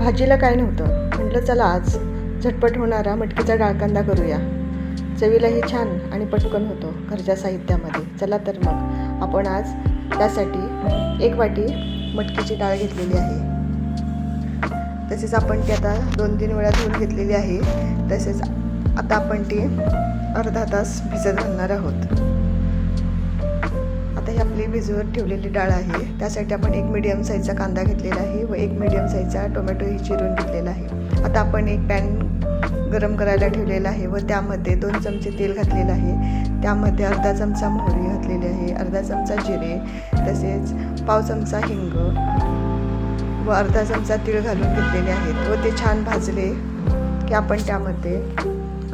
भाजीला काय नव्हतं. म्हटलं चला आज झटपट होणारा मटकीचा डाळकांदा करूया. चवीलाही छान आणि पटकन होतो घरच्या साहित्यामध्ये. चला तर मग आपण आज त्यासाठी एक वाटी मटकीची डाळ घेतलेली आहे. तसेच आपण ती आता दोन तीन वेळा धुवून घेतलेली आहे. तसेच आता आपण ती अर्धा तास भिजत घालणार आहोत. भिजवत ठेवलेली डाळ आहे. त्यासाठी आपण एक मीडियम साईजचा कांदा घेतलेला आहे व एक मीडियम साईजचा टोमॅटोही चिरून घेतलेला आहे. आता आपण एक पॅन गरम करायला ठेवलेला आहे व त्यामध्ये दोन चमचे तेल घातलेलं आहे. त्यामध्ये अर्धा चमचा मोहरी घातलेली आहे अर्धा चमचा जिरे तसेच पाव चमचा हिंग व अर्धा चमचा तीळ घालून घेतलेले आहेत व ते छान भाजले की आपण त्यामध्ये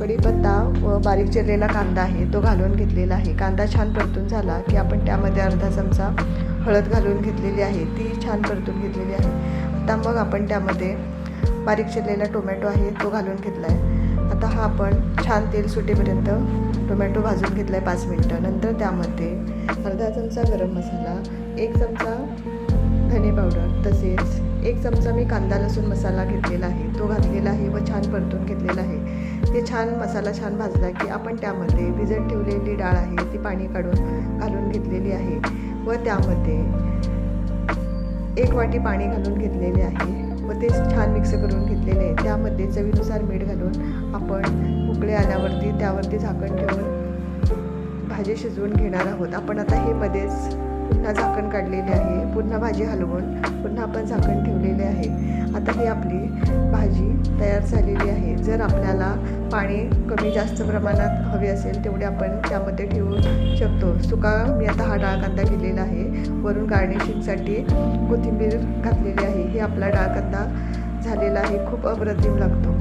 कढीपत्ता व बारीक चिरलेला कांदा आहे तो घालून घेतलेला आहे. कांदा छान परतून झाला की आपण त्यामध्ये अर्धा चमचा हळद घालून घेतलेली आहे. ती छान परतून घेतलेली आहे. आता मग आपण त्यामध्ये बारीक चिरलेला टोमॅटो आहे तो घालून घेतला आहे आता हा आपण छान तेल सुटेपर्यंत टोमॅटो भाजून घेतला आहे पाच मिनटं. नंतर त्यामध्ये अर्धा चमचा गरम मसाला एक चमचा धने पावडर तसेच एक चमचा मी कांदा लसूण मसाला घेतलेला आहे. तो घातलेला आहे व छान परतून घेतलेला आहे. ते छान मसाला छान भाजला की आपण त्यामध्ये भिजत ठेवलेली डाळ आहे ती पाणी काढून घालून घेतलेली आहे व त्यामध्ये एक वाटी पाणी घालून घेतलेले आहे व ते छान मिक्स करून घेतलेले आहे. त्यामध्ये चवीनुसार मीठ घालून आपण उकळे आल्यावरती त्यावरती झाकण ठेवून भाजी शिजवून घेणार आहोत. आपण आता हे मध्येच पुन्हा झाकण काढलेले आहे. पुन्हा भाजी हलवून पुन्हा आपण झाकण ठेवलेले आहे. आता ही आपली भाजी तयार झालेली आहे. जर आपल्याला पाणी कमी जास्त प्रमाणात हवे असेल तेवढे आपण त्यामध्ये ठेवू शकतो. सुका मी आता हा डाळ कांदा केलेला आहे. वरून गार्निशिंगसाठी कोथिंबीर घातलेली आहे. हे आपला डाळ कांदा झालेला आहे. खूप अप्रतिम लागतो.